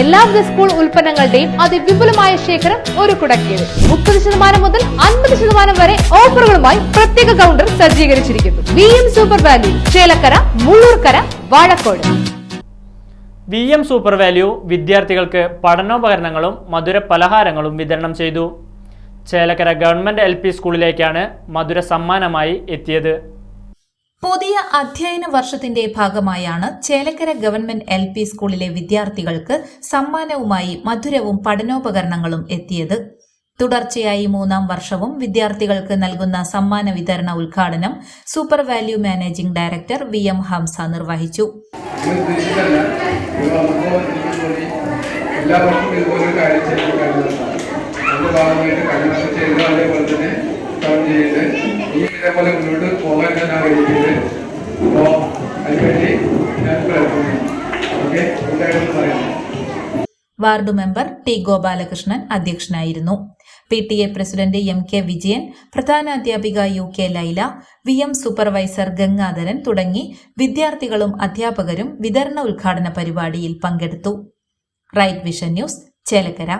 എല്ലാവിധ സ്കൂൾ ഉൽപ്പന്നങ്ങളുടെയും അതിവിപുലമായ ശേഖരം ഒരു കുടക്കീഴിൽ. മുപ്പത് ശതമാനം മുതൽ അൻപത് ശതമാനം വരെ ഓഫറുകളുമായി പ്രത്യേക കൗണ്ടർ സജ്ജീകരിച്ചിരിക്കുന്നു. V M super value Chelakkara Mullurkara Vazhakode. V M super value വിദ്യാർത്ഥികൾക്ക് പഠനോപകരണങ്ങളും മധുര പലഹാരങ്ങളും വിതരണം ചെയ്തു. ചേലക്കര ഗവൺമെന്റ് എൽ പി സ്കൂളിലേക്കാണ് മധുര സമ്മാനമായി എത്തിയത്. പുതിയ അധ്യയന വർഷത്തിന്റെ ഭാഗമായാണ് ചേലക്കര ഗവൺമെന്റ് എൽ പി സ്കൂളിലെ വിദ്യാർത്ഥികൾക്ക് സമ്മാനവുമായി മധുരവും പഠനോപകരണങ്ങളും എത്തിയത്. തുടർച്ചയായി മൂന്നാം വർഷവും വിദ്യാർത്ഥികൾക്ക് നൽകുന്ന സമ്മാന വിതരണ ഉദ്ഘാടനം super value managing director V M Hamsa നിർവഹിച്ചു. എല്ലാ വർഷവും ഇതുപോലെ കാര്യം ചെയ്യുന്ന കാര്യങ്ങളാണ് അതിന്റെ ഭാഗമായിട്ട് കഴിഞ്ഞ അതേപോലെ തന്നെ ഇതേപോലെ മുന്നോട്ട് പോകാൻ ഞാൻ ആഗ്രഹിക്കുന്നത് അപ്പോൾ അതിനുവേണ്ടി ഞാൻ പ്രയത്നിക്കുന്നു. ഓക്കെ എന്തായാലും പറയുന്നു വാർഡ് മെമ്പർ ടി ഗോപാലകൃഷ്ണൻ അധ്യക്ഷനായിരുന്നു. P T A president M K Vijayan പ്രധാനാധ്യാപിക U K Laila V M supervisor Gangadharan തുടങ്ങി വിദ്യാർത്ഥികളും അധ്യാപകരും വിതരണ ഉദ്ഘാടന പരിപാടിയിൽ പങ്കെടുത്തു. Right Vision News Chelakkara.